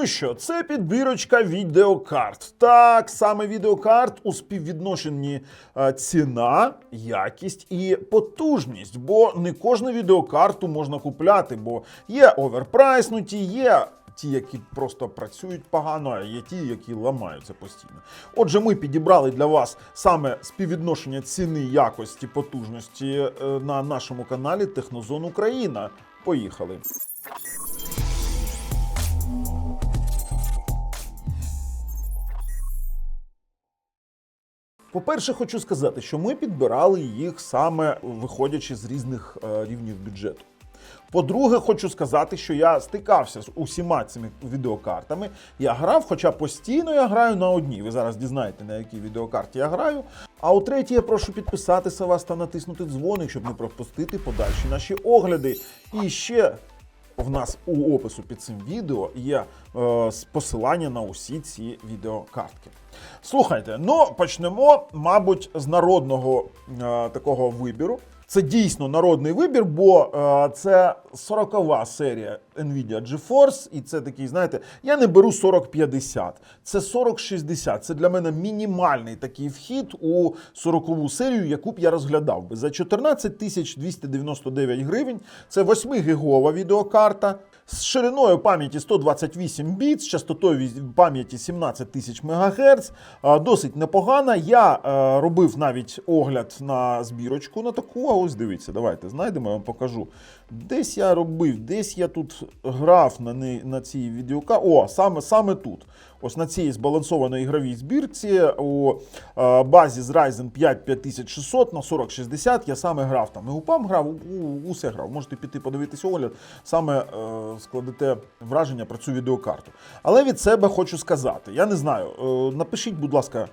Ну що, це підбірочка відеокарт. Так, саме відеокарт у співвідношенні е, ціна, якість і потужність. Бо не кожну відеокарту можна купляти, бо є оверпрайснуті, є. Ті, які просто працюють погано, а є ті, які ламаються постійно. Отже, ми підібрали для вас саме співвідношення ціни, якості, потужності е, на нашому каналі Технозон Україна. Поїхали. По-перше, хочу сказати, що ми підбирали їх саме виходячи з різних е, рівнів бюджету. По-друге, хочу сказати, що я стикався з усіма цими відеокартами. Я грав, хоча постійно я граю на одній. Ви зараз дізнаєте, на якій відеокарті я граю. А у третій я прошу підписатися вас та натиснути дзвоник, щоб не пропустити подальші наші огляди. І ще в нас у опису під цим відео є е, посилання на усі ці відеокартки. Слухайте, ну почнемо, мабуть, з народного е, такого вибіру. Це дійсно народний вибір, бо е, це 40-ва серія Nvidia GeForce, і це такий, знаєте, я не беру 4050, це 4060. Це для мене мінімальний такий вхід у 40-ву серію, яку б я розглядав би. За 14 299 гривень. Це 8-гігова відеокарта з шириною пам'яті 128 біт, з частотою пам'яті 17 тисяч МГц. Досить непогана. Я е, робив навіть огляд на збірочку на таку. А ось дивіться, давайте знайдемо, я вам покажу. Десь я робив, десь я тут грав на, на цій відеока. О, саме, саме тут. Ось на цій збалансованій ігровій збірці у е, базі з Ryzen 5 5600 на 4060 я саме грав там. І УПАМ грав, усе грав. Можете піти подивитись огляд, саме е, складете враження про цю відеокарту. Але від себе хочу сказати: я не знаю, е, напишіть, будь ласка.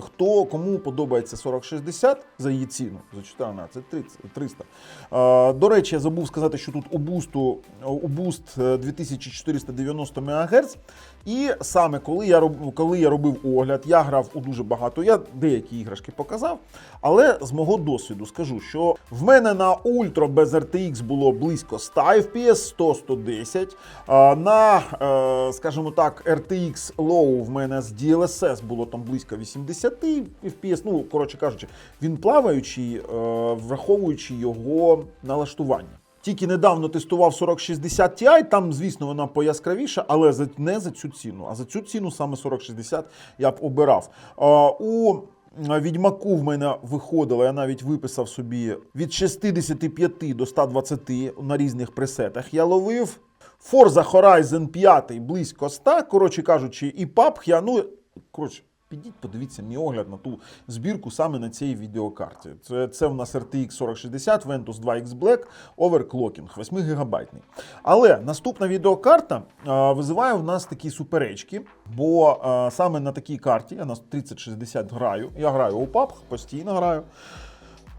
Хто кому подобається 4060 за її ціну за 14 30, 300. Е, До речі, я забув сказати, що тут у е, 2490 МГц. І саме коли я роб, коли я робив огляд, я грав у дуже багато. Я деякі іграшки показав. Але з мого досвіду скажу, що в мене на Ultra без RTX було близько 100 FPS, 100-110. На, е, скажімо так, RTX Low в мене з DLSS було там близько 80 FPS. Ну, коротше кажучи, він плаваючий, е, враховуючи його налаштування. Тільки недавно тестував 4060 Ti, там, звісно, вона пояскравіша, але не за цю ціну. А за цю ціну саме 4060 я б обирав. У Відьмаку в мене виходило, я навіть виписав собі від 65 до 120 на різних пресетах. Я ловив. Forza Horizon 5 близько 100, коротше кажучи, і PUBG ну, коротше, Підіть, подивіться мій огляд на ту збірку саме на цій відеокарті. Це, це в нас RTX 4060, Ventus 2X Black, Overclocking, 8 гігабайтний. Але наступна відеокарта а, визиває в нас такі суперечки, бо а, саме на такій карті я на 3060 граю. Я граю у PUBG, постійно граю.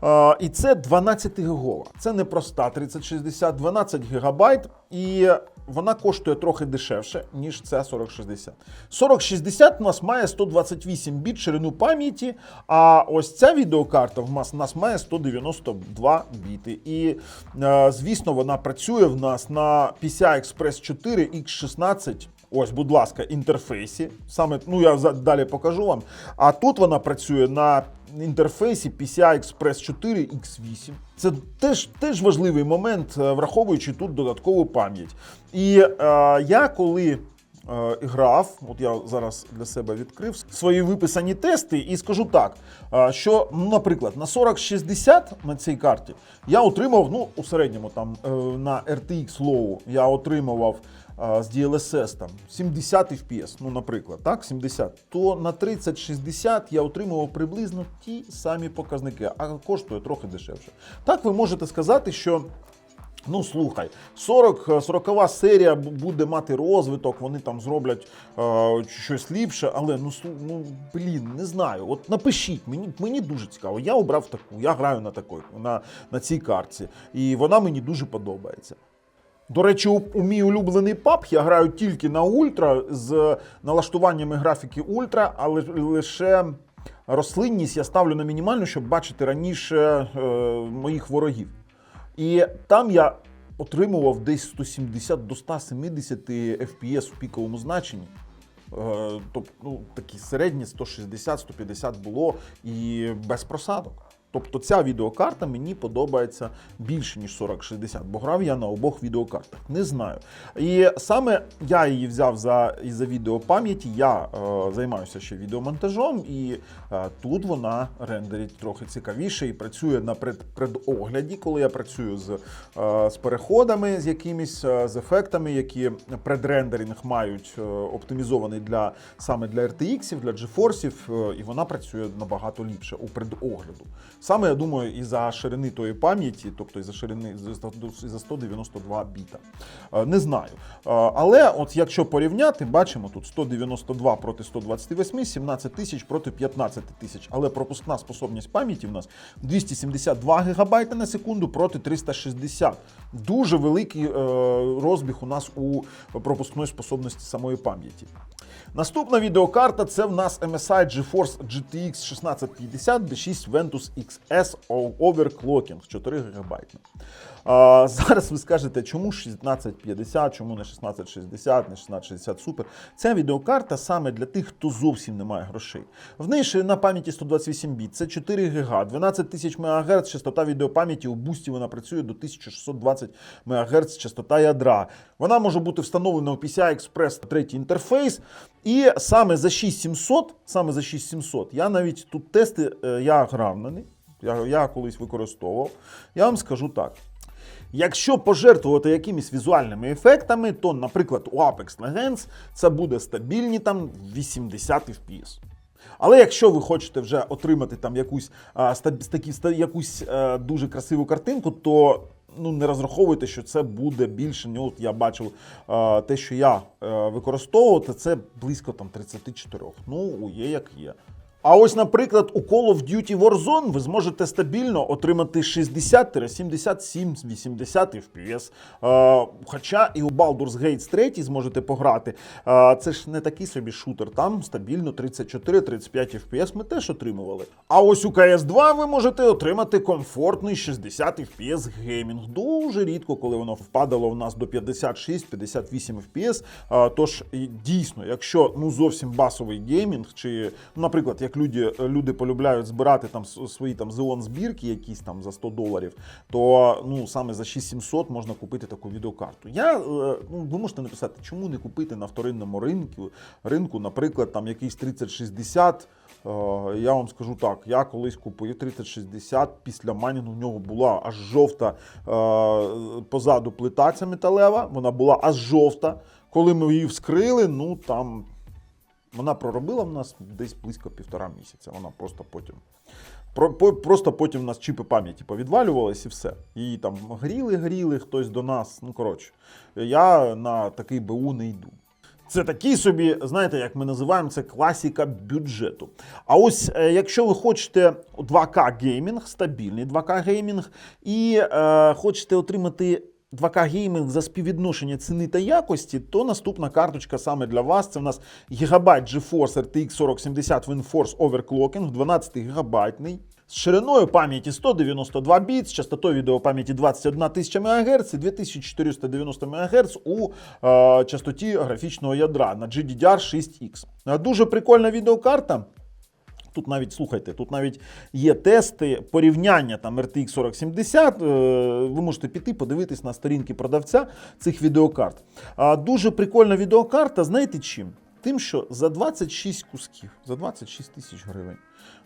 А, і це 12 гігова. Це не проста 3060, 12 гігабайт, і вона коштує трохи дешевше, ніж ця 4060. 4060 у нас має 128 біт ширину пам'яті, а ось ця відеокарта в нас, має 192 біти. І, е, звісно, вона працює в нас на PCI Express 4 X16. Ось, будь ласка, інтерфейсі. Саме ну я далі покажу вам. А тут вона працює на інтерфейсі PCI Express 4 X8. Це теж, теж важливий момент, е, враховуючи тут додаткову пам'ять. І е, я коли. е, Грав, от я зараз для себе відкрив свої виписані тести, і скажу так: е, що, наприклад, на 4060 на цій карті я отримав, ну, у середньому там на RTX Low я отримував е, з DLSS там 70 FPS, ну, наприклад, так, 70, то на 3060 я отримував приблизно ті самі показники, а коштує трохи дешевше. Так, ви можете сказати, що. Ну слухай, 40, 40 серія буде мати розвиток, вони там зроблять е, щось ліпше, але ну, ну блін, не знаю. От напишіть, мені, мені дуже цікаво. Я обрав таку, я граю на такій, на, на цій картці, і вона мені дуже подобається. До речі, у, у мій улюблений паб я граю тільки на ультра з налаштуваннями графіки ультра, але лише рослинність я ставлю на мінімальну, щоб бачити раніше е, моїх ворогів. І там я отримував десь 170 до 170 FPS в піковому значенні. Тобто, ну, такі середні 160-150 було і без просадок. Тобто ця відеокарта мені подобається більше, ніж 4060, бо грав я на обох відеокартах. Не знаю. І саме я її взяв за, за відеопам'яті. Я е, займаюся ще відеомонтажом, і е, тут вона рендерить трохи цікавіше і працює на пред, предогляді, коли я працюю з, е, з переходами, з якимись е, з ефектами, які предрендеринг мають е, оптимізований для саме для RTX, для GeForce, е, і вона працює набагато ліпше у предогляду. Саме я думаю, і за ширини тої пам'яті, тобто і за ширини і за 192 біта. Е, Не знаю. Е, Але от якщо порівняти, бачимо тут 192 проти 128, 17 тисяч проти 15 тисяч. Але пропускна способність пам'яті в нас 272 ГБ на секунду проти 360. Дуже великий е, розбіг у нас у пропускної способності самої пам'яті. Наступна відеокарта це в нас MSI GeForce GTX 1650 D6 Ventus XS Overclocking 4 ГБ. Зараз ви скажете, чому 1650, чому не 1660, не 1660 Super. Ця відеокарта саме для тих, хто зовсім не має грошей. В неї ширина пам'яті 128 біт, це 4 ГБ, 12 тисяч МГц, частота відеопам'яті у бусті вона працює до 1620 МГц частота ядра. Вона може бути встановлена у PCI Express третій інтерфейс. І саме за 6700, саме за 6700, я навіть тут тести е, я грав на них, я, я колись використовував. Я вам скажу так. Якщо пожертвувати якимись візуальними ефектами, то, наприклад, у Apex Legends це буде стабільні там 80 FPS. Але якщо ви хочете вже отримати там якусь, а, якусь е, дуже красиву картинку, то ну, не розраховуйте, що це буде більше. Ну, от я бачив е, те, що я е, використовував, то це близько там 34. Ну, є як є. А ось, наприклад, у Call of Duty Warzone ви зможете стабільно отримати 60-77-80 FPS. Е, хоча і у Baldur's Gate 3 зможете пограти. Е, це ж не такий собі шутер, там стабільно 34-35 FPS ми теж отримували. А ось у CS2 ви можете отримати комфортний 60 FPS геймінг. Дуже рідко, коли воно впадало в нас до 56-58 FPS. Е, тож дійсно, якщо ну зовсім басовий геймінг, чи, наприклад, як люди, люди полюбляють збирати там свої там Xeon збірки, якісь там за 100 доларів, то ну саме за 6700 можна купити таку відеокарту. Я е, ну ви можете написати, чому не купити на вторинному ринку, ринку, наприклад, там якийсь 3060. Е, Я вам скажу так, я колись купив 3060, після майнінгу в нього була аж жовта е, позаду плита ця металева, вона була аж жовта. Коли ми її вскрили, ну там вона проробила в нас десь близько півтора місяця. Вона просто потім. Про, по- просто потім в нас чіпи пам'яті повідвалювались і все. Її там гріли, гріли хтось до нас. Ну, коротше, я на такий БУ не йду. Це такий собі, знаєте, як ми називаємо це класіка бюджету. А ось е, якщо ви хочете 2К геймінг, стабільний 2К геймінг, і е, хочете отримати 2К геймінг за співвідношення ціни та якості, то наступна карточка саме для вас. Це в нас Gigabyte GeForce RTX 4070 WinForce Overclocking, 12 гігабайтний. З шириною пам'яті 192 біт, з частотою відеопам'яті 21 тисяча МГц і 2490 МГц у е, частоті графічного ядра на GDDR6X. Е, Дуже прикольна відеокарта. Тут навіть слухайте, тут навіть є тести порівняння там RTX 4070. е, Ви можете піти, подивитись на сторінки продавця цих відеокарт. А дуже прикольна відеокарта, знаєте чим? Тим, що за 26 кусків, за 26 тисяч гривень,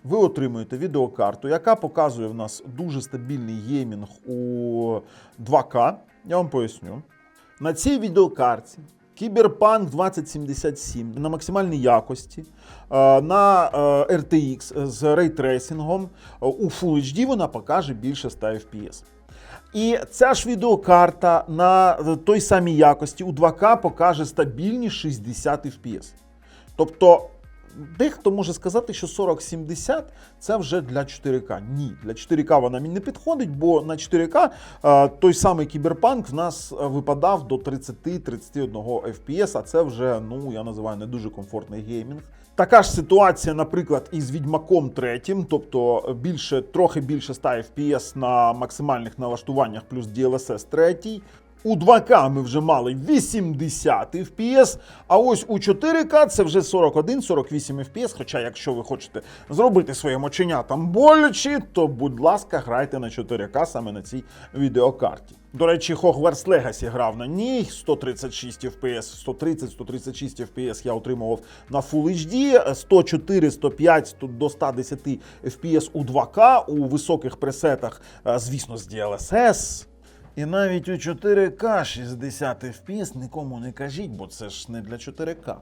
ви отримуєте відеокарту, яка показує в нас дуже стабільний геймінг у 2К. Я вам поясню. На цій відеокарті Cyberpunk 2077 на максимальній якості, е, на е, RTX з рейтрейсингом е, у Full HD вона покаже більше 100 FPS. І ця ж відеокарта на той самій якості у 2К покаже стабільні 60 FPS. Тобто дехто може сказати, що 4070 це вже для 4К. Ні, для 4К вона мені не підходить, бо на 4К е, той самий кіберпанк в нас е, випадав до 30-31 FPS, а це вже, ну я називаю не дуже комфортний геймінг. Така ж ситуація, наприклад, із Відьмаком 3, тобто більше, трохи більше 100 FPS на максимальних налаштуваннях плюс DLSS 3. У 2К ми вже мали 80 FPS, а ось у 4К це вже 41-48 FPS. Хоча, якщо ви хочете зробити своїм оченятам боляче, то будь ласка, грайте на 4К саме на цій відеокарті. До речі, Hogwarts Legacy грав на ній 136 FPS, 130-136 FPS я отримував на Full HD, 104, 105 до 110 FPS у 2К, у високих пресетах, е, звісно, з DLSS. І навіть у 4К 60 FPS нікому не кажіть, бо це ж не для 4К.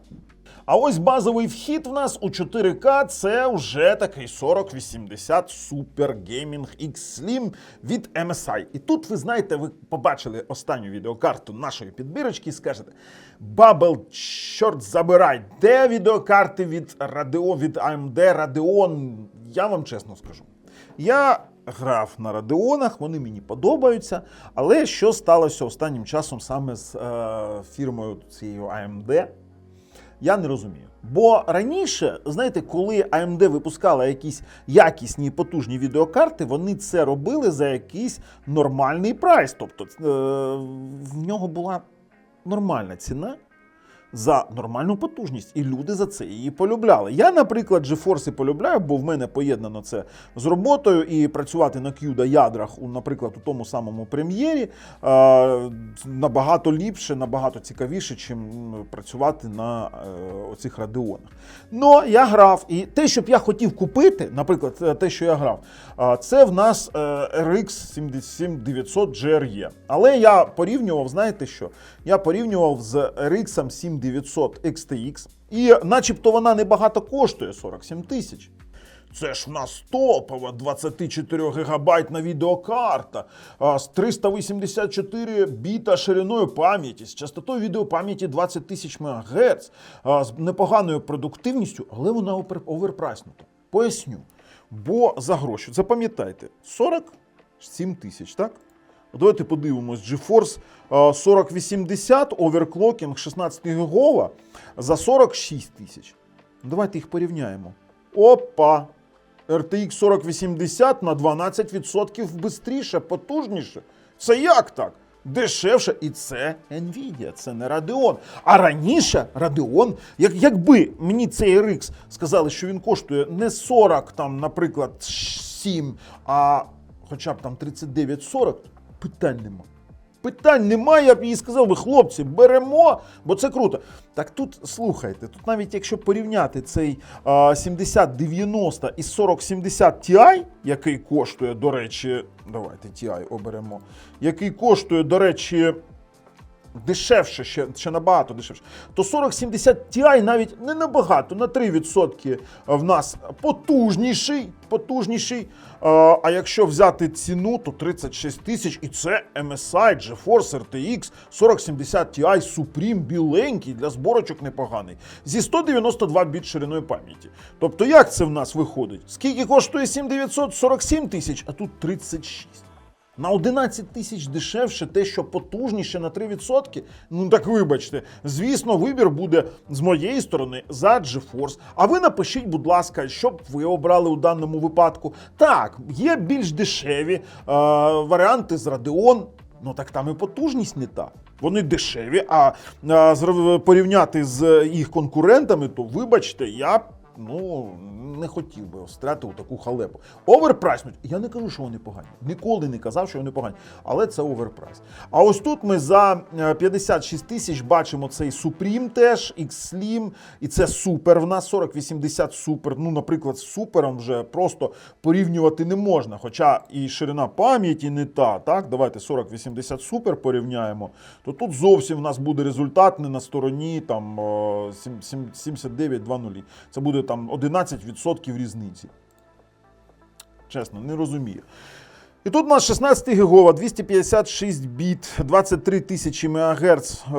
А ось базовий вхід в нас у 4К це вже такий 4080 Super Gaming X Slim від MSI. І тут ви знаєте, ви побачили останню відеокарту нашої підбірочки і скажете: Бабл, чорт забирай, де відеокарти від Radeon, від AMD Radeon? Я вам чесно скажу. Я грав на Радеонах, вони мені подобаються. Але що сталося останнім часом саме з е, фірмою цією AMD? Я не розумію. Бо раніше, знаєте, коли AMD випускала якісь якісні і потужні відеокарти, вони це робили за якийсь нормальний прайс. Тобто е, в нього була нормальна ціна за нормальну потужність, і люди за це її полюбляли. Я, наприклад, GeForce полюбляю, бо в мене поєднано це з роботою, і працювати на CUDA ядрах, у, наприклад, у тому самому прем'єрі, е, набагато ліпше, набагато цікавіше, чим працювати на е, оцих радіонах. Ну, я грав, і те, що б я хотів купити, наприклад, е, те, що я грав, це в нас RX 77900 GRE. Але я порівнював, знаєте що? Я порівнював з RX 7900 XTX, і начебто вона небагато коштує 47 тисяч. Це ж в нас топова 24 гігабайтна відеокарта з 384 біта шириною пам'яті, з частотою відеопам'яті 20 тисяч МГц, з непоганою продуктивністю, але вона оверпрайснута. Поясню. Бо за гроші, запам'ятайте, 47 тисяч, так? Давайте подивимось. GeForce 4080, оверклокінг 16 гігова за 46 тисяч. Ну, Давайте їх порівняємо. Опа! RTX 4080 на 12% швидше, потужніше. Це як так? Дешевше, і це Nvidia, це не Radeon. А раніше Radeon, як, якби мені цей RX сказали, що він коштує не 40, там, наприклад, 7, а хоча б там 39-40, питань нема. Питань немає, я б їй сказав би, хлопці, беремо, бо це круто. Так тут слухайте, тут навіть якщо порівняти цей а, 7090 і 4070 Ti, який коштує, до речі, давайте Ti оберемо, який коштує, до речі, дешевше, ще, ще набагато дешевше, то 4070 Ti навіть не набагато, на 3% в нас потужніший, потужніший. А а якщо взяти ціну, то 36 тисяч, і це MSI GeForce RTX 4070 Ti Supreme біленький для зборочок непоганий. Зі 192 біт шириною пам'яті. Тобто, як це в нас виходить? Скільки коштує 7947 тисяч, а тут 36. На 11 тисяч дешевше те, що потужніше на 3%. Ну так вибачте. Звісно, вибір буде з моєї сторони за GeForce. А ви напишіть, будь ласка, що б ви обрали у даному випадку. Так, є більш дешеві е, варіанти з Radeon, ну так там і потужність не та. Вони дешеві, а, а порівняти з їх конкурентами, то вибачте, я ну не хотів би встряти у таку халепу. Оверпрайснуть. Я не кажу, що вони погані. Ніколи не казав, що вони погані. Але це оверпрайс. А ось тут ми за е, 56 тисяч бачимо цей Supreme теж, X-Slim, і це супер. В нас 4080 супер. Ну, наприклад, з супером вже просто порівнювати не можна. Хоча і ширина пам'яті не та. Так, давайте 4080 супер порівняємо. То тут зовсім в нас буде результат не на стороні там е, сім- сім- 79-2.0. Це буде там 11% різниці. Чесно, не розумію. І тут у нас 16 гігова, 256 біт, 23 тисячі МГц е,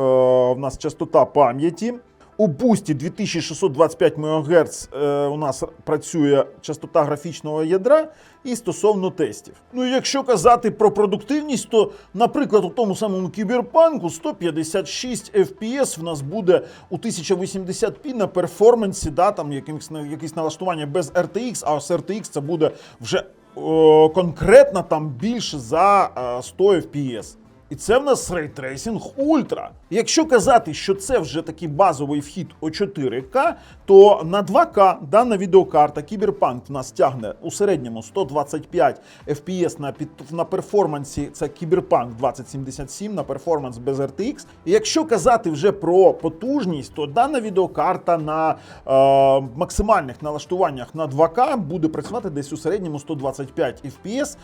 в нас частота пам'яті. У бусті 2625 МГц е, у нас працює частота графічного ядра і стосовно тестів. Ну і якщо казати про продуктивність, то, наприклад, у тому самому кіберпанку 156 FPS в нас буде у 1080p на перформансі, да, там якимсь, якісь налаштування без RTX, а з RTX це буде вже о, конкретно там більше за е, 100 FPS. І це в нас рейтрейсинг Ультра. Якщо казати, що це вже такий базовий вхід у 4К, то на 2К дана відеокарта Cyberpunk в нас тягне у середньому 125 FPS на, під, на перформансі. Це Cyberpunk 2077 на перформанс без RTX. І якщо казати вже про потужність, то дана відеокарта на е, максимальних налаштуваннях на 2К буде працювати десь у середньому 125 FPS.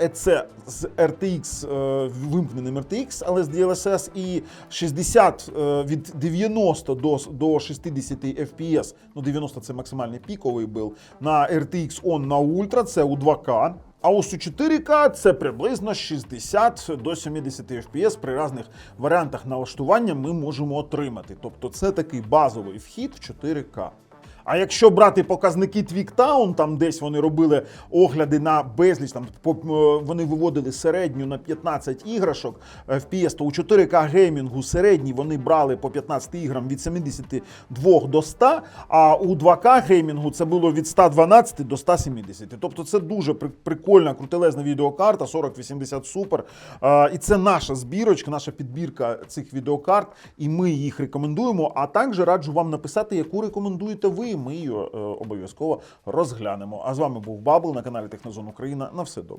Е, це з RTX е, вимкненим RTX, але з DLSS і 60 е, від 90 до, до 60 FPS, ну 90 це максимальний піковий був, на RTX On на Ultra, це у 2К. А ось у 4К це приблизно 60 до 70 FPS при різних варіантах налаштування ми можемо отримати. Тобто це такий базовий вхід в 4К. А якщо брати показники Твіктаун, там десь вони робили огляди на безліч, там е, вони виводили середню на 15 іграшок е, FPS, то у 4К геймінгу середній вони брали по 15 іграм від 72 до 100, а у 2К геймінгу це було від 112 до 170. Тобто це дуже прикольна, крутелезна відеокарта 4080 Super. Е, І це наша збірочка, наша підбірка цих відеокарт, і ми їх рекомендуємо. А також раджу вам написати, яку рекомендуєте ви. Ми її е, обов'язково розглянемо. А з вами був Бабл на каналі Технозон Україна. На все добре.